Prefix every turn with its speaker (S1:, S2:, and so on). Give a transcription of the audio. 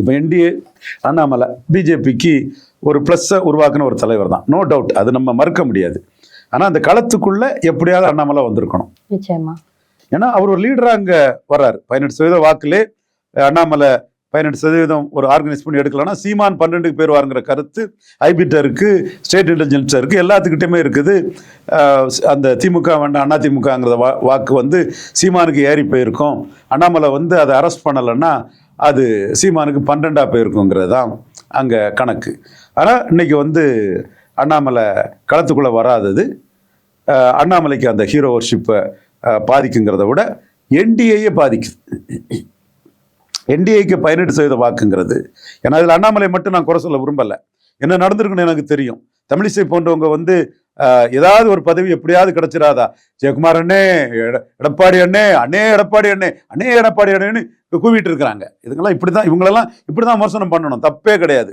S1: இப்போ என்டிஏ அண்ணாமலை பிஜேபிக்கு ஒரு ப்ளஸ்ஸை உருவாக்குன ஒரு தலைவர் தான். நோ டவுட் அது நம்ம மறுக்க முடியாது. ஆனால் அந்த களத்துக்குள்ள எப்படியாவது அண்ணாமலை வந்திருக்கணும்.
S2: நிச்சயமா.
S1: ஏன்னா அவர் ஒரு லீடராக அங்கே வர்றாரு. பதினெட்டு சதவீத வாக்குலே அண்ணாமலை பதினெட்டு சதவீதம் ஒரு ஆர்கனைஸ் பண்ணி எடுக்கலன்னா சீமான் பன்னெண்டுக்கு பேர் வாருங்கிற கருத்து ஐபிட்டருக்கு ஸ்டேட் இன்டெலிஜென்ஸ் இருக்கு எல்லாத்துக்கிட்டையுமே இருக்குது. அந்த திமுக வேண்டாம் அண்ணா திமுகங்கிற வா வாக்கு வந்து சீமானுக்கு ஏறி போயிருக்கும். அண்ணாமலை வந்து அதை அரெஸ்ட் பண்ணலைன்னா அது சீமானுக்கு பன்னெண்டாக போயிருக்குங்கிறது தான் அங்கே கணக்கு. ஆனால் இன்னைக்கு வந்து அண்ணாமலை களத்துக்குள்ளே வராதது அண்ணாமலைக்கு அந்த ஹீரோ ஒர்ஷிப்பை பாதிக்குங்கிறத விட என்டிஏயே பாதிக்குது. என்டிஏக்கு பதினெட்டு சதவீத வாக்குங்கிறது. ஏன்னா அதில் அண்ணாமலை மட்டும் நான் குறை சொல்ல விரும்பலை. என்ன நடந்திருக்குன்னு எனக்கு தெரியும். தமிழிசை போன்றவங்க வந்து ஏதாவது ஒரு பதவி எப்படியாவது கிடைச்சிடாதா ஜெயக்குமார் அண்ணே எட- எடப்பாடி அண்ணே அண்ணே எடப்பாடி அண்ணே அண்ணே எடப்பாடி அண்ணேன்னு கூவிட்டு இருக்கிறாங்க. இதுங்கெல்லாம் இப்படி தான் இவங்களெல்லாம் இப்படி தான் விமர்சனம் பண்ணணும். தப்பே கிடையாது.